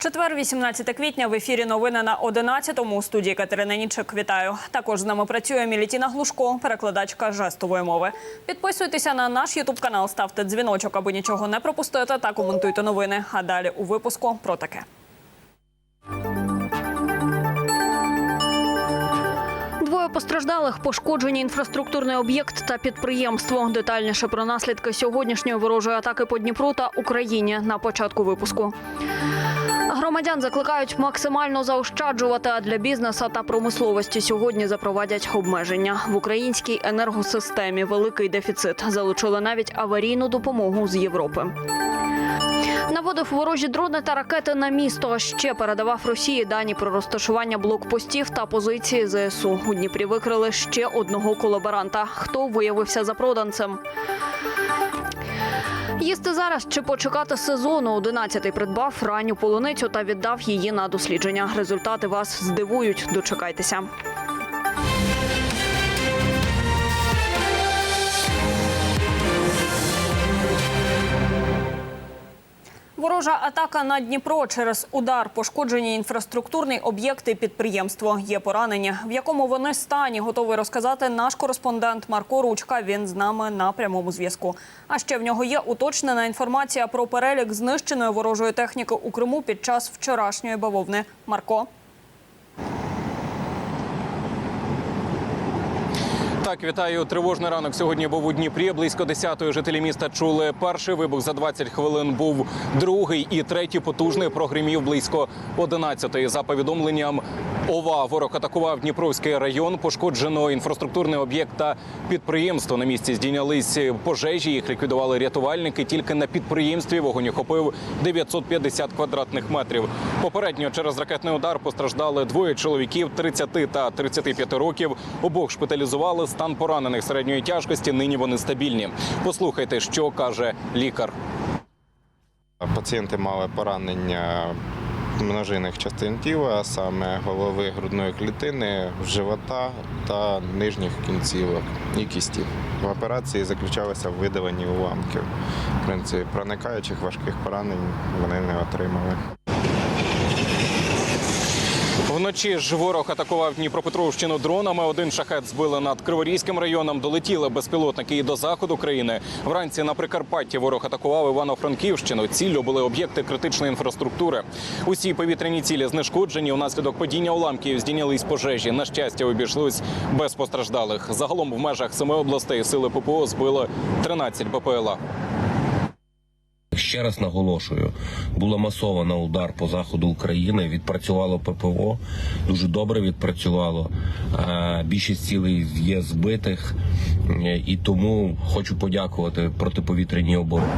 Четвер, 18 квітня, в ефірі новини на 11-му. У студії Катерина Нічик. Вітаю. Також з нами працює Мілітіна Глушко, перекладачка жестової мови. Підписуйтеся на наш ютуб канал, ставте дзвіночок, аби нічого не пропустити, та коментуйте новини. А далі у випуску про таке. Двоє постраждалих, пошкоджені інфраструктурний об'єкт та підприємство. Детальніше про наслідки сьогоднішньої ворожої атаки по Дніпру та Україні на початку випуску. Громадян закликають максимально заощаджувати, а для бізнесу та промисловості сьогодні запровадять обмеження. В українській енергосистемі великий дефіцит. Залучили навіть аварійну допомогу з Європи. Наводив ворожі дрони та ракети на місто. Ще передавав Росії дані про розташування блокпостів та позиції ЗСУ. У Дніпрі викрили ще одного колаборанта. Хто виявився запроданцем? Їсти зараз чи почекати сезону. 11-й придбав ранню полуницю та віддав її на дослідження. Результати вас здивують. Дочекайтеся. Ворожа атака на Дніпро через удар пошкоджені інфраструктурні об'єкти підприємство. Є поранені. В якому вони стані готовий розказати наш кореспондент Марко Ручка. Він з нами на прямому зв'язку. А ще в нього є уточнена інформація про перелік знищеної ворожої техніки у Криму під час вчорашньої бавовни. Марко. Так, вітаю. Тривожний ранок сьогодні був у Дніпрі. Близько 10-ї жителі міста чули перший вибух за 20 хвилин. Був другий і третій потужний прогримів близько 11-ї. За повідомленням ОВА ворог атакував Дніпровський район. Пошкоджено інфраструктурний об'єкт та підприємство. На місці здійнялись пожежі. Їх ліквідували рятувальники. Тільки на підприємстві вогонь охопив 950 квадратних метрів. Попередньо через ракетний удар постраждали двоє чоловіків 30 та 35 років. Обох шпиталізували. Стан поранених середньої тяжкості. Нині вони стабільні. Послухайте, що каже лікар. Пацієнти мали поранення множинних частин тіла, а саме голови грудної клітини, живота та нижніх кінцівок і кісті. В операції заключалося в видаленні уламків. В принципі, проникаючих важких поранень вони не отримали. Вночі ж ворог атакував Дніпропетровщину дронами. Один шахет збили над Криворізьким районом. Долетіли безпілотники і до заходу країни. Вранці на Прикарпатті ворог атакував Івано-Франківщину. Ціллю були об'єкти критичної інфраструктури. Усі повітряні цілі знешкоджені. Унаслідок падіння уламків здійнялись пожежі. На щастя, обійшлось без постраждалих. Загалом в межах семи областей сили ППО збили 13 БПЛА. Ще раз наголошую, була масована удар по заходу України. Відпрацювало ППО, дуже добре відпрацювало. Е, Більшість цілей є збитих, Е, і тому хочу подякувати протиповітряній обороні.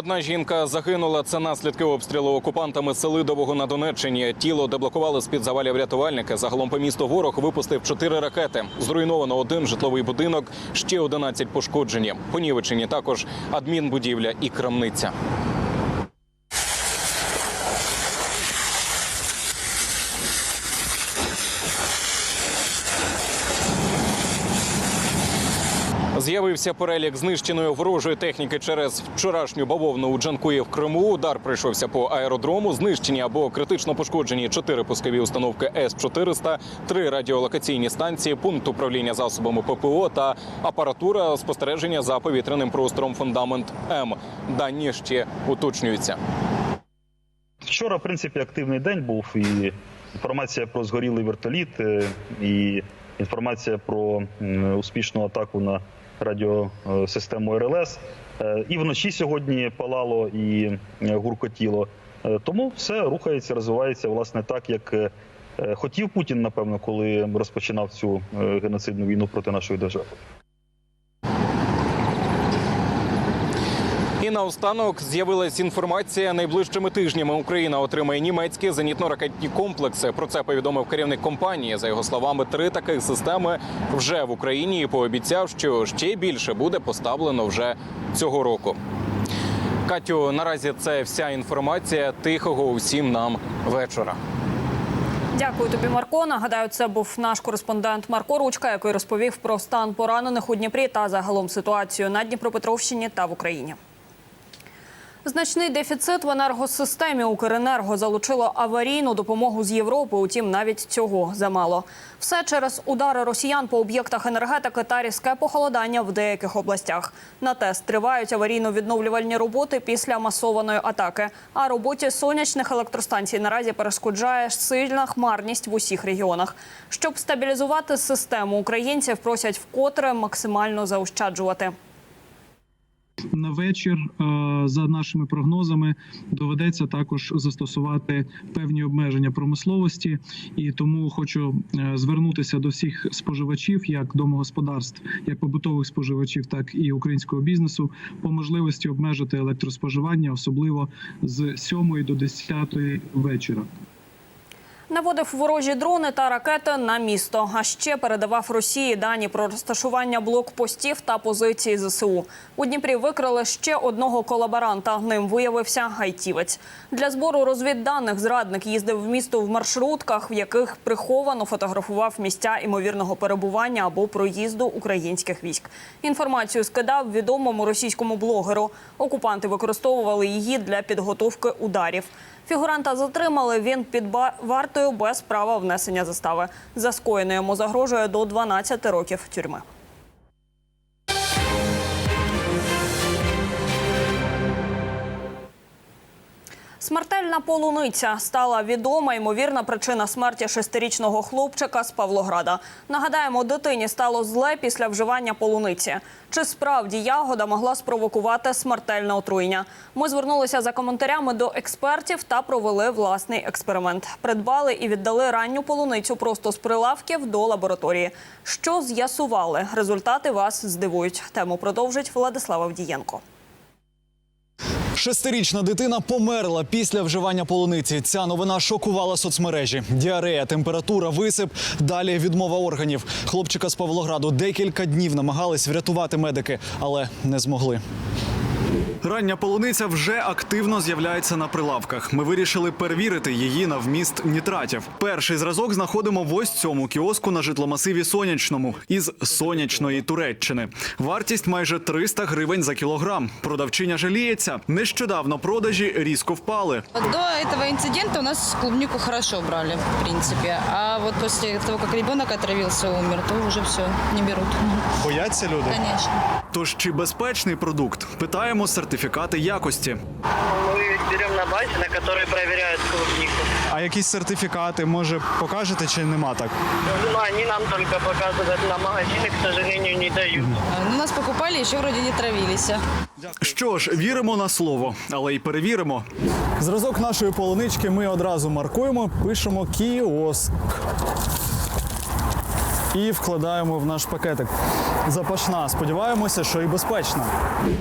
Одна жінка загинула. Це наслідки обстрілу окупантами Селидового на Донеччині. Тіло деблокували з під завалів рятувальники. Загалом по місту ворог випустив чотири ракети. Зруйновано один житловий будинок, ще 11 пошкоджені. Понівечені також адмінбудівля і крамниця. З'явився перелік знищеної ворожої техніки через вчорашню бавовну у Джанкуї в Криму. Удар прийшовся по аеродрому. Знищені або критично пошкоджені чотири пускові установки С-400, три радіолокаційні станції, пункт управління засобами ППО та апаратура спостереження за повітряним простором фундамент М. Дані ще уточнюються. Вчора, в принципі, активний день був і інформація про згорілий вертоліт, е, і інформація про успішну атаку на радіосистему РЛС. Е, І вночі сьогодні палало і е, гуркотіло. Е, Тому все рухається, розвивається власне так, як хотів Путін, напевно, коли розпочинав цю геноцидну війну проти нашої держави. Наостанок з'явилась інформація. Найближчими тижнями Україна отримає німецькі зенітно-ракетні комплекси. Про це повідомив керівник компанії. За його словами, три таких системи вже в Україні і пообіцяв, що ще більше буде поставлено вже цього року. Катю, наразі це вся інформація. Тихого усім нам вечора. Дякую тобі, Марко. Нагадаю, це був наш кореспондент Марко Ручка, який розповів про стан поранених у Дніпрі та загалом ситуацію на Дніпропетровщині та в Україні. Значний дефіцит в енергосистемі Укренерго залучило аварійну допомогу з Європи. Утім, навіть цього замало. Все через удари росіян по об'єктах енергетики та різке похолодання в деяких областях. На тест тривають аварійно-відновлювальні роботи після масованої атаки. А роботі сонячних електростанцій наразі перешкоджає сильна хмарність в усіх регіонах. Щоб стабілізувати систему, українців просять вкотре максимально заощаджувати. На вечір, е, за нашими прогнозами, доведеться також застосувати певні обмеження промисловості, і тому хочу е, звернутися до всіх споживачів, як домогосподарств, як побутових споживачів, так і українського бізнесу, по можливості обмежити електроспоживання, особливо з 7 до 10 вечора. Наводив ворожі дрони та ракети на місто. А ще передавав Росії дані про розташування блокпостів та позиції ЗСУ. У Дніпрі викрили ще одного колаборанта. Ним виявився гайтівець. Для збору розвідданих зрадник їздив в місто в маршрутках, в яких приховано фотографував місця імовірного перебування або проїзду українських військ. Інформацію скидав відомому російському блогеру. Окупанти використовували її для підготовки ударів. Фігуранта затримали. Він під вартою без права внесення застави. За скоєне йому загрожує до 12 років тюрми. Смертельна полуниця стала відома ймовірна причина смерті шестирічного хлопчика з Павлограда. Нагадаємо, дитині стало зле після вживання полуниці. Чи справді ягода могла спровокувати смертельне отруєння? Ми звернулися за коментарями до експертів та провели власний експеримент. Придбали і віддали ранню полуницю просто з прилавків до лабораторії. Що з'ясували? Результати вас здивують. Тему продовжить Владислава Вдієнко. Шестирічна дитина померла після вживання полуниці. Ця новина шокувала соцмережі. Діарея, температура, висип, далі відмова органів. Хлопчика з Павлограду декілька днів намагались врятувати медики, але не змогли. Рання полуниця вже активно з'являється на прилавках. Ми вирішили перевірити її на вміст нітратів. Перший зразок знаходимо в ось цьому кіоску на житломасиві сонячному із сонячної Туреччини. Вартість майже 300 гривень за кілограм. Продавчиня жаліється. Нещодавно продажі різко впали. До этого инцидента у нас клубнику хорошо брали, в принципе. А вот после того, как ребенок отравился, умер, то уже все, не берут. Бояться люди. Конечно. Тож чи безпечний продукт? Питаємо сертифікати якості. Мы берем на базе, на которой проверяют клубнику. А якісь сертифікати може покажете чи нема так? Ну, они нам только показывают на магазины, к сожалению, не дают. А, Ну, нас покупали, еще вроде не травились. Що ж, віримо на слово, але й перевіримо. Зразок нашої полунички ми одразу маркуємо, пишемо кіоск. І вкладаємо в наш пакетик. Запашна. Сподіваємося, що і безпечна.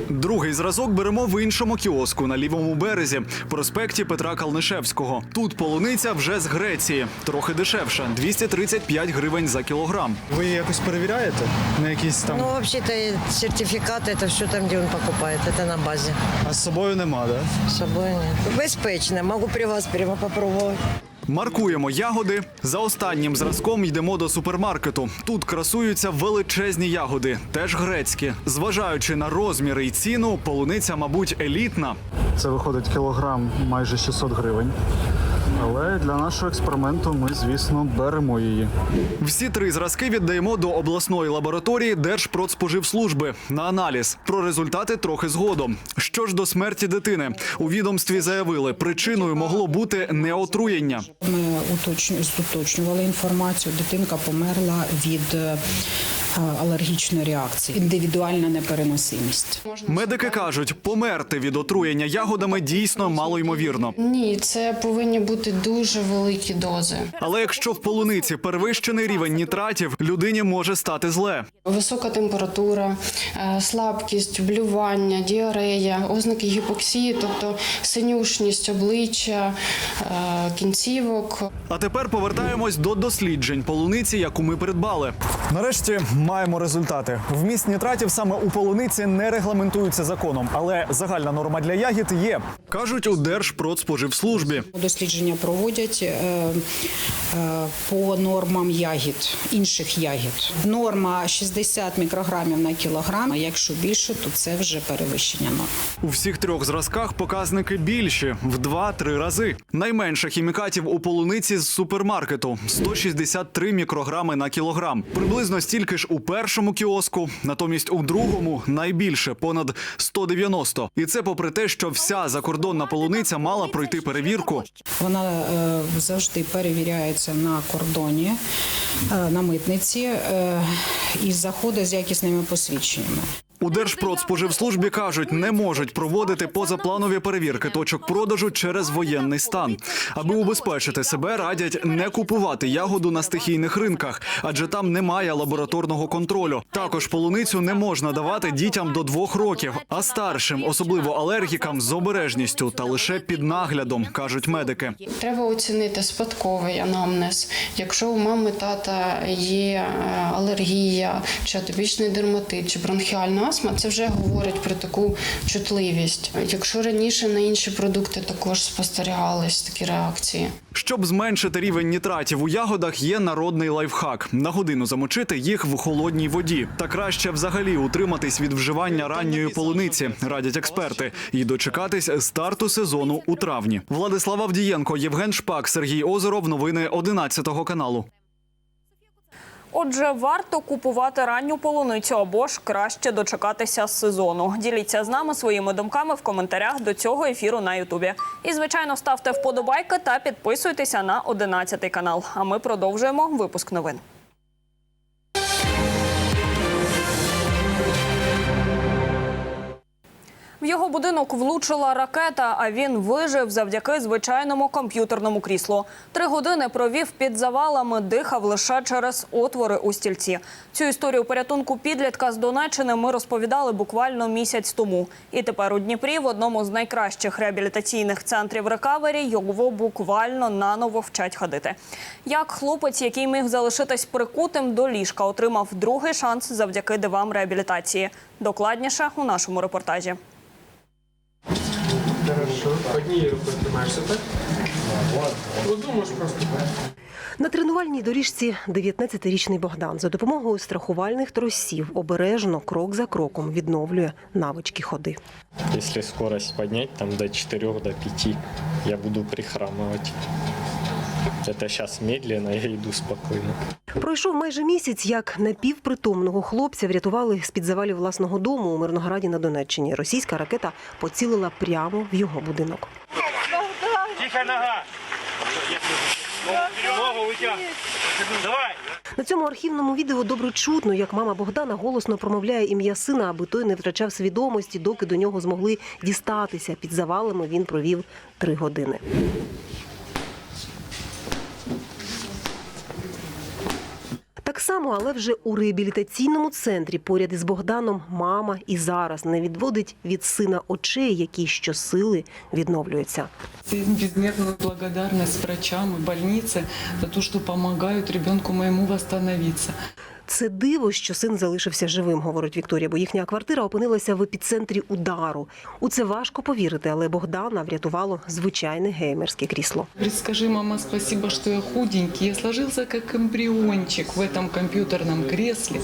Другий зразок беремо в іншому кіоску на лівому березі, проспекті Петра Калнишевського. Тут полуниця вже з Греції, трохи дешевша 235 гривень за кілограм. Ви якось перевіряєте на якісь там, Ну, вообще-то э, сертификат это все там, где он покупает. Это на базе. а з собою нема, да? С собой нет. Безпечно. Могу при вас прямо попробовать. Маркуємо ягоди. За останнім зразком йдемо до супермаркету. Тут красуються величезні ягоди, теж грецькі. Зважаючи на розміри і ціну, полуниця, мабуть, елітна. Це виходить кілограм майже 600 гривень. Але для нашого експерименту ми, звісно, беремо її. Всі три зразки віддаємо до обласної лабораторії Держпродспоживслужби на аналіз. Про результати трохи згодом. Що ж до смерті дитини, у відомстві заявили, причиною могло бути неотруєння. Ми уточню- уточнювали інформацію. Дитинка померла від е, алергічної реакції, індивідуальна непереносимість. Медики кажуть, померти від отруєння ягодами дійсно малоймовірно. Ні, це повинні бути дуже великі дози. Але якщо в полуниці перевищений рівень нітратів, людині може стати зле. Висока температура, е, слабкість, блювання, діарея, ознаки гіпоксії, тобто синюшність обличчя, е, кінцівок. А тепер повертаємось до досліджень полуниці, яку ми придбали. Нарешті маємо результати. Вміст нітратів саме у полуниці не регламентується законом, але загальна норма для ягід є. кажуть у Держпродспоживслужбі. Дослідження проводять е, е, по нормам ягід, інших ягід. Норма 60 мікрограмів на кілограм, а якщо більше, то це вже перевищення норм. У всіх трьох зразках показники більші в 2-3 рази. Найменше хімікатів у полуниці з супермаркету 163 мікрограми на кілограм. Приблизно стільки ж у першому кіоску, натомість у другому найбільше понад 190. І це попри те, що вся закордонна полуниця мала пройти перевірку. Вона е, завжди перевіряється на кордоні, е, на митниці е, і заходить з якісними посвідченнями. У Держпродспоживслужбі кажуть, не можуть проводити позапланові перевірки точок продажу через воєнний стан. Аби убезпечити себе, радять не купувати ягоду на стихійних ринках, адже там немає лабораторного контролю. Також полуницю не можна давати дітям до двох років, а старшим, особливо алергікам, з обережністю та лише під наглядом, кажуть медики. Треба оцінити спадковий анамнез. Якщо у мами тата є е, алергія, чи атопічний дерматит, чи бронхіальна астма, це вже говорить про таку чутливість. Якщо раніше на інші продукти також спостерігались такі реакції. Щоб зменшити рівень нітратів у ягодах, є народний лайфхак на годину замочити їх в холодній воді. Та краще взагалі утриматись від вживання ранньої полуниці, радять експерти, і дочекатись старту сезону у травні. Владислав Авдієнко, Євген Шпак, Сергій Озеров. Новини 11 каналу. Отже, варто купувати ранню полуницю або ж краще дочекатися сезону. Діліться з нами своїми думками в коментарях до цього ефіру на Ютубі. І звичайно, ставте вподобайки та підписуйтеся на 11 канал. А ми продовжуємо випуск новин. В його будинок влучила ракета, а він вижив завдяки звичайному комп'ютерному кріслу. Три години провів під завалами, дихав лише через отвори у стільці. Цю історію порятунку підлітка з Донеччини ми розповідали буквально місяць тому. І тепер у Дніпрі в одному з найкращих реабілітаційних центрів рекавері його буквально наново вчать ходити. Як хлопець, який міг залишитись прикутим до ліжка, отримав другий шанс завдяки дивам реабілітації. Докладніше у нашому репортажі. Однією рукою тримаєшся, так? Одну просто. На тренувальній доріжці 19-річний Богдан за допомогою страхувальних тросів обережно крок за кроком відновлює навички ходи. Якщо скорость поднять там до 4 до 5, я буду прихрамывать. Это сейчас медленно, я иду спокойно. Пройшов майже місяць, як напівпритомного хлопця врятували з під завалів власного дому у Мирнограді на Донеччині. Російська ракета поцілила прямо в його будинок. Тихо нога. Давай. На цьому архівному відео добре чутно, як мама Богдана голосно промовляє ім'я сина, аби той не втрачав свідомості, доки до нього змогли дістатися. Під завалами він провів три години. Само, але вже у реабілітаційному центрі поряд із Богданом мама і зараз не відводить від сина очей, які щосили відновлюються. Безмерную благодарність врачам і больнице за те, що допомагають ребенку моєму восстановиться. Це диво, що син залишився живим, говорить Вікторія, бо їхня квартира опинилася в епіцентрі удару. У це важко повірити, але Богдана врятувало звичайне геймерське крісло. Скажи, мама, спасибо, что я худенький. Я сложился как эмбриончик в этом компьютерном кресле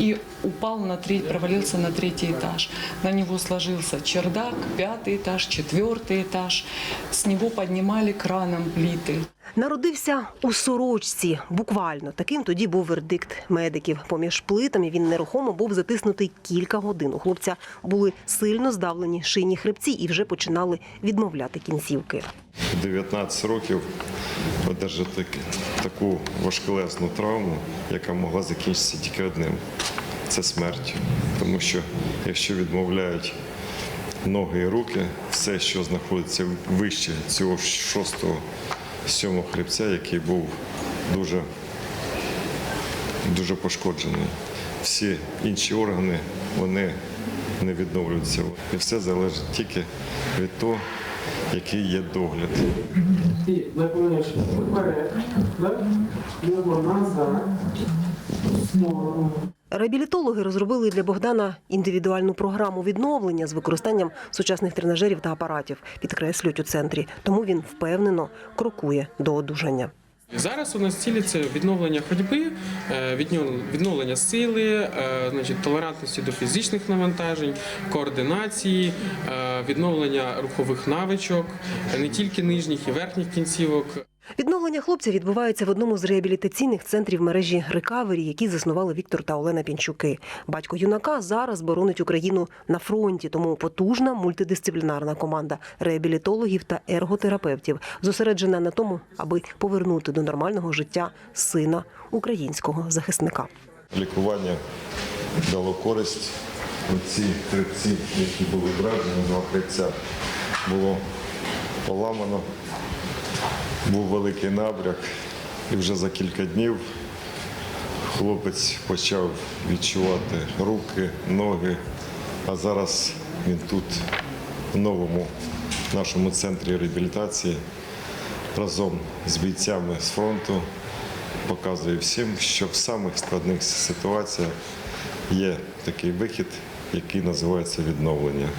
и упал на треть, провалился на третий этаж. На него сложился чердак, пятый этаж, четвертый этаж. С него поднимали краном плиты. Народився у сорочці. Буквально таким тоді був вердикт медиків. Поміж плитами він нерухомо був затиснутий кілька годин. У хлопця були сильно здавлені шийні хребці і вже починали відмовляти кінцівки. 19 років одержати таку важкелесну травму, яка могла закінчитися тільки одним це смертю. Тому що якщо відмовляють ноги і руки, все, що знаходиться вище цього шостого, сьомого хребця, який був дуже, дуже пошкоджений. Всі інші органи вони не відновлюються. І все залежить тільки від того, який є догляд. Ти наклоняєшся вперед? Назад, сторону. Реабілітологи розробили для Богдана індивідуальну програму відновлення з використанням сучасних тренажерів та апаратів, підкреслюють у центрі. Тому він впевнено крокує до одужання. Зараз у нас цілі це відновлення ходьби, е, відновлення сили, е, значить, толерантності до фізичних навантажень, координації, е, відновлення рухових навичок, не тільки нижніх і верхніх кінцівок. Відновлення хлопця відбувається в одному з реабілітаційних центрів мережі Рекавері, які заснували Віктор та Олена Пінчуки. Батько юнака зараз боронить Україну на фронті, тому потужна мультидисциплінарна команда реабілітологів та ерготерапевтів зосереджена на тому, аби повернути до нормального життя сина українського захисника. Лікування дало користь. Оці хребці, які були вражені, два хребця було поламано. Був великий набряк, і вже за кілька днів хлопець почав відчувати руки, ноги, а зараз він тут, в новому нашому центрі реабілітації, разом з бійцями з фронту показує всім, що в самих складних ситуаціях є такий вихід, який називається відновлення.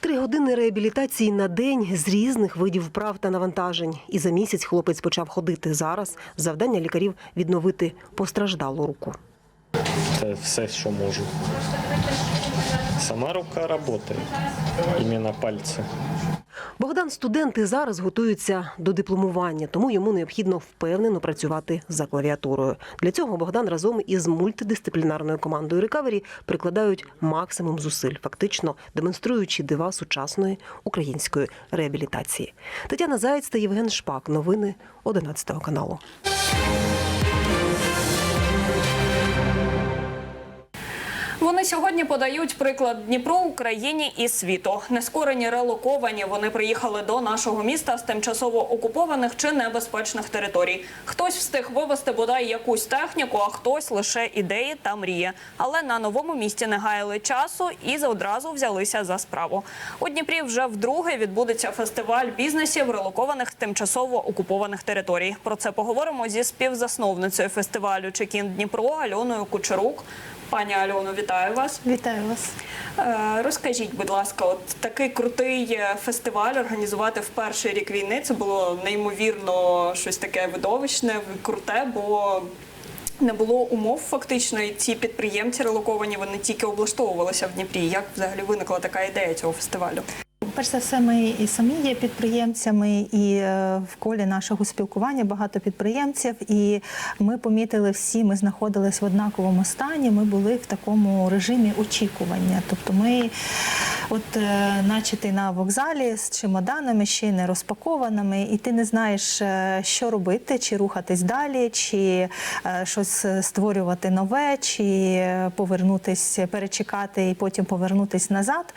Три години реабілітації на день з різних видів вправ та навантажень. І за місяць хлопець почав ходити. Зараз завдання лікарів відновити постраждалу руку. Це все, що можу. Сама рука працює, іменно пальці. Богдан студент і зараз готується до дипломування, тому йому необхідно впевнено працювати за клавіатурою. Для цього Богдан разом із мультидисциплінарною командою рекавері прикладають максимум зусиль, фактично демонструючи дива сучасної української реабілітації. Тетяна Заєць та Євген Шпак. Новини 11 каналу. Вони сьогодні подають приклад Дніпро Україні і світу. Нескорені релоковані. Вони приїхали до нашого міста з тимчасово окупованих чи небезпечних територій. Хтось встиг вивезти бодай якусь техніку, а хтось лише ідеї та мрії. Але на новому місці не гаяли часу і одразу взялися за справу. У Дніпрі вже вдруге відбудеться фестиваль бізнесів релокованих з тимчасово окупованих територій. Про це поговоримо зі співзасновницею фестивалю Чекін Дніпро Альоною Кучерук. Пані Альоно, вітаю вас. Вітаю вас. Е, Розкажіть, будь ласка, от такий крутий е, фестиваль організувати в перший рік війни. Це було неймовірно щось таке видовищне, круте, бо не було умов фактично. І ці підприємці релоковані вони тільки облаштовувалися в Дніпрі. Як взагалі виникла така ідея цього фестивалю? Перш за все, ми і самі є підприємцями, і е, в колі нашого спілкування багато підприємців. І ми помітили всі, ми знаходились в однаковому стані. Ми були в такому режимі очікування. Тобто, ми, от, е, наче ти на вокзалі з чемоданами ще не розпакованими, і ти не знаєш, е, що робити, чи рухатись далі, чи щось створювати нове, чи повернутись, перечекати і потім повернутись назад.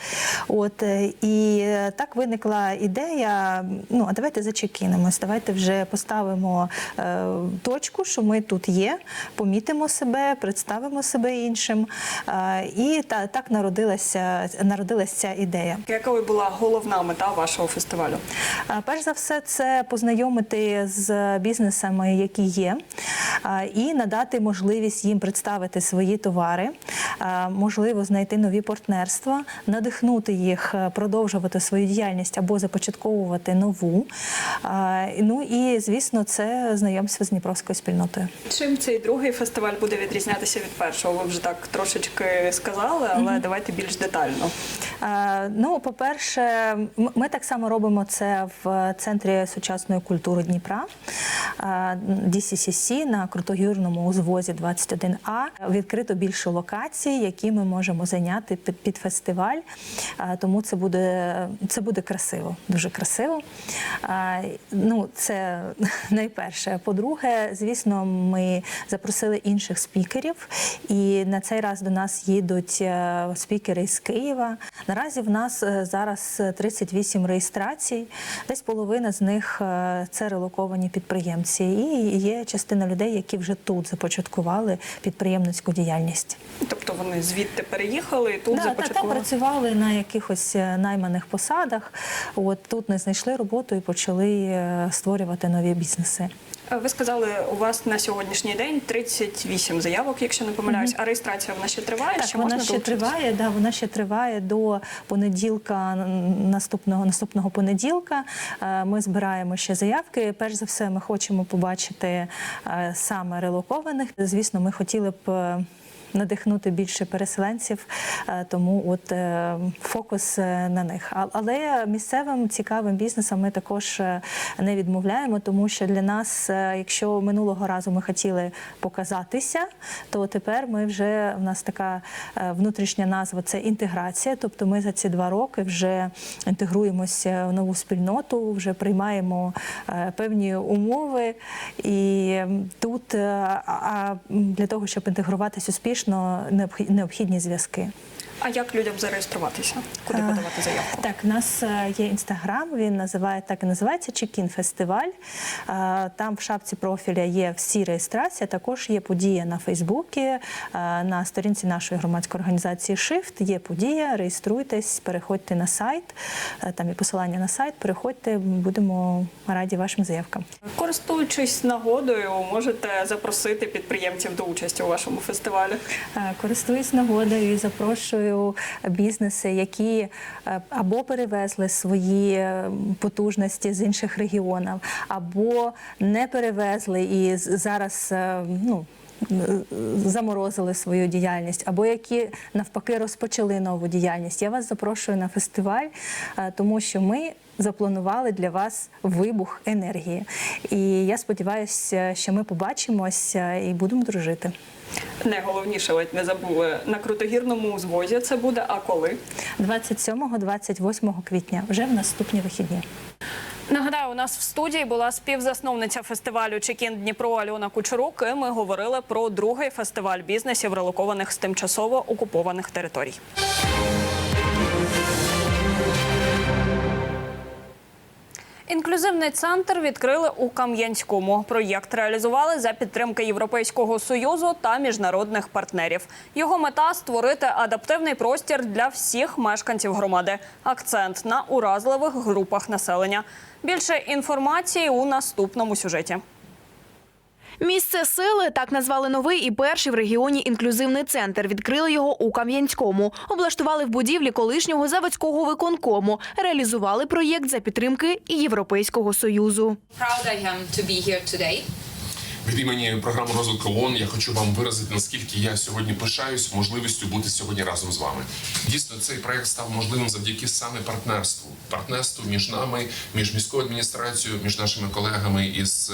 От е, і е, так виникла ідея. Ну а давайте зачекінемось, давайте вже поставимо е, точку, що ми тут є, помітимо себе, представимо себе іншим. Е, і та так народилася народилася ця ідея. Яка була головна мета вашого фестивалю? Е, Перш за все, це познайомити з бізнесами, які є, е, і надати можливість їм представити свої товари, е, можливо, знайти нові партнерства, надихнути їх е, продовжувати свою діяльність або започатковувати нову. Ну і звісно, це знайомство з Дніпровською спільнотою. Чим цей другий фестиваль буде відрізнятися від першого? Ви вже так трошечки сказали, але Мгм. давайте більш детально. Ну, по-перше, ми так само робимо це в центрі сучасної культури Дніпра DCCC на крутогірному узвозі 21А. Відкрито більше локацій, які ми можемо зайняти під, під фестиваль. Тому це буде, це буде красиво, дуже красиво. Е, Ну, це найперше. По-друге, звісно, ми запросили інших спікерів, і на цей раз до нас їдуть е, спікери з Києва. Наразі в нас е, зараз 38 реєстрацій. Десь половина з них е, це релоковані підприємці. І є частина людей, які вже тут започаткували підприємницьку діяльність. Тобто вони звідти переїхали і тут Да, та- там започаткували? працювали на якихось е, найманих посадах. От тут не знайшли роботу і почали е, створювати нові бізнеси. Е, Ви сказали, у вас на сьогоднішній день 38 заявок, якщо не помиляюсь, а реєстрація вона ще триває? Так, ще вона можна ще долучитись? триває. Да, вона ще триває до понеділка наступного наступного понеділка. Е, Ми збираємо ще заявки. Перш за все, ми хочемо побачити саме релокованих. Звісно, ми хотіли б. Надихнути більше переселенців, е, тому от е, фокус е, на них. Але місцевим цікавим бізнесам ми також не відмовляємо, тому що для нас, якщо минулого разу ми хотіли показатися, то тепер ми вже в нас така внутрішня назва це інтеграція. Тобто ми за ці два роки вже інтегруємося в нову спільноту, вже приймаємо певні умови. І тут для того, щоб інтегруватись успішно, необхі- необхідні зв'язки. А як людям зареєструватися? Куди Е, подавати заявку? Так, у нас е, є інстаграм, він називає так і називається Чекін Фестиваль. Е, Там в шапці профіля є всі реєстрації. Також є подія на Фейсбуці, на сторінці нашої громадської організації Shift є подія. Реєструйтесь, переходьте на сайт. Там є посилання на сайт. Переходьте, будемо раді вашим заявкам. Користуючись нагодою, можете запросити підприємців до участі у вашому фестивалі. Користуюсь нагодою і запрошую бізнеси, які е, або перевезли свої е, потужності з інших регіонів, або не перевезли і зараз е, ну. Заморозили свою діяльність, або які навпаки розпочали нову діяльність. Я вас запрошую на фестиваль, тому що ми запланували для вас вибух енергії. І я сподіваюся, що ми побачимося і будемо дружити. Найголовніше, ледь не забули, на крутогірному узвозі це буде, а коли? 27-28 квітня, вже в наступні вихідні. Нагадаю, у нас в студії була співзасновниця фестивалю Чекін Дніпро Альона Кучерук. І ми говорили про другий фестиваль бізнесів, релокованих з тимчасово окупованих територій. Інклюзивний центр відкрили у Кам'янському. Проєкт реалізували за підтримки Європейського союзу та міжнародних партнерів. Його мета створити адаптивний простір для всіх мешканців громади. Акцент на уразливих групах населення. Більше інформації у наступному сюжеті. Місце сили так назвали новий і перший в регіоні інклюзивний центр. Відкрили його у Кам'янському. Облаштували в будівлі колишнього заводського виконкому. Реалізували проєкт за підтримки Європейського союзу. Від імені програми розвитку ООН я хочу вам виразити, наскільки я сьогодні пишаюсь можливістю бути сьогодні разом з вами. Дійсно, цей проект став можливим завдяки саме партнерству, партнерству між нами, між міською адміністрацією, між нашими колегами із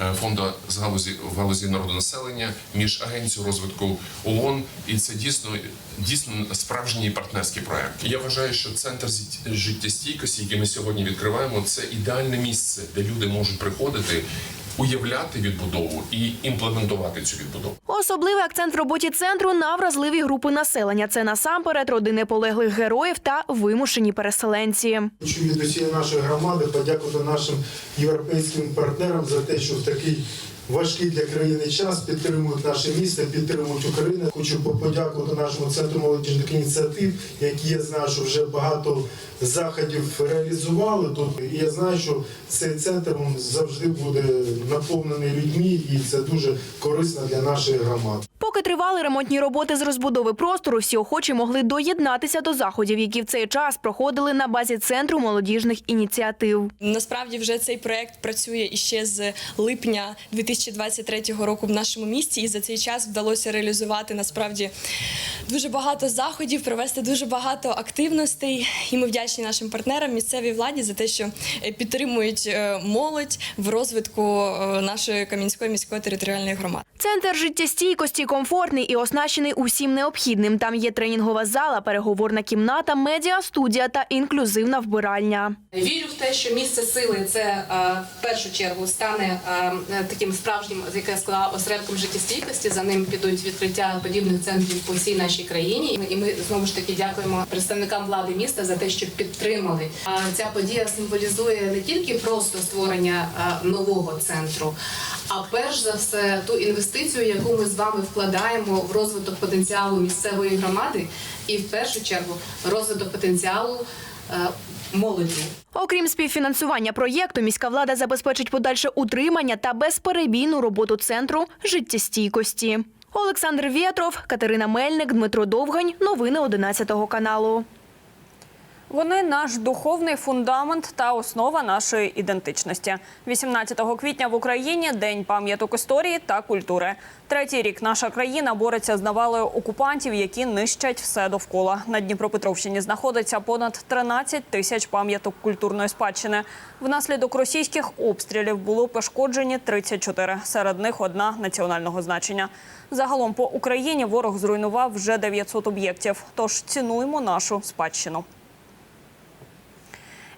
е, фонду з галузі в галузі народонаселення, між агенцією розвитку ООН. І це дійсно дійсно справжній партнерський проект. Я вважаю, що центр життєстійкості, який ми сьогодні відкриваємо, це ідеальне місце, де люди можуть приходити. Уявляти відбудову і імплементувати цю відбудову. Особливий акцент в роботі центру на вразливі групи населення. Це насамперед родини полеглих героїв та вимушені переселенці. Хочу від усієї нашої громади подякувати нашим європейським партнерам за те, що в такий важкий для країни час підтримують наше місто, підтримують Україну. Хочу по- подякувати нашому центру молодіжних ініціатив, які я знаю, що вже багато заходів реалізували тут. І я знаю, що цей центр він завжди буде наповнений людьми, і це дуже корисно для нашої громади. Поки тривали ремонтні роботи з розбудови простору, всі охочі могли доєднатися до заходів, які в цей час проходили на базі центру молодіжних ініціатив. Насправді вже цей проект працює іще з липня 2023 року в нашому місті, і за цей час вдалося реалізувати насправді дуже багато заходів, провести дуже багато активностей. І ми вдячні нашим партнерам, місцевій владі за те, що е, підтримують е, молодь в розвитку е, нашої Кам'янської міської територіальної громади. Центр життєстійкості комфортний і оснащений усім необхідним. Там є тренінгова зала, переговорна кімната, медіа студія та інклюзивна вбиральня. Вірю в те, що місце сили це в першу чергу стане таким справжнім, як я сказала, осередком життєстійкості. За ним підуть відкриття подібних центрів по всій нашій країні. І ми знову ж таки дякуємо представникам влади міста за те, що підтримали. А ця подія символізує не тільки просто створення е, нового центру, а перш за все ту інвестицію, яку ми з вами вкладаємо в розвиток потенціалу місцевої громади, і в першу чергу розвиток потенціалу. Молоді. Окрім співфінансування проєкту, міська влада забезпечить подальше утримання та безперебійну роботу центру життєстійкості. Олександр Вєтров, Катерина Мельник, Дмитро Довгань. Новини 11 каналу. Вони наш духовний фундамент та основа нашої ідентичності. 18 квітня в Україні день пам'яток історії та культури. Третій рік наша країна бореться з навалою окупантів, які нищать все довкола. На Дніпропетровщині знаходиться понад 13 тисяч пам'яток культурної спадщини. Внаслідок російських обстрілів було пошкоджені 34, серед них одна національного значення. Загалом по Україні ворог зруйнував вже 900 об'єктів. Тож цінуємо нашу спадщину.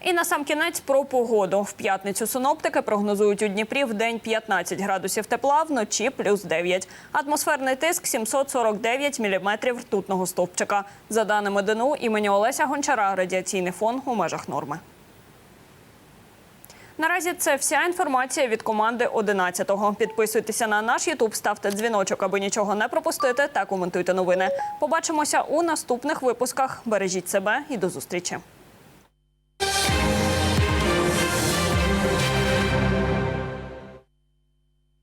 І на сам кінець про погоду. В п'ятницю синоптики прогнозують у Дніпрі в день 15 градусів тепла, вночі плюс 9. Атмосферний тиск 749 міліметрів ртутного стовпчика. За даними ДНУ імені Олеся Гончара, радіаційний фон у межах норми. Наразі це вся інформація від команди 11-го. Підписуйтеся на наш Ютуб, ставте дзвіночок, аби нічого не пропустити, та коментуйте новини. Побачимося у наступних випусках. Бережіть себе і до зустрічі.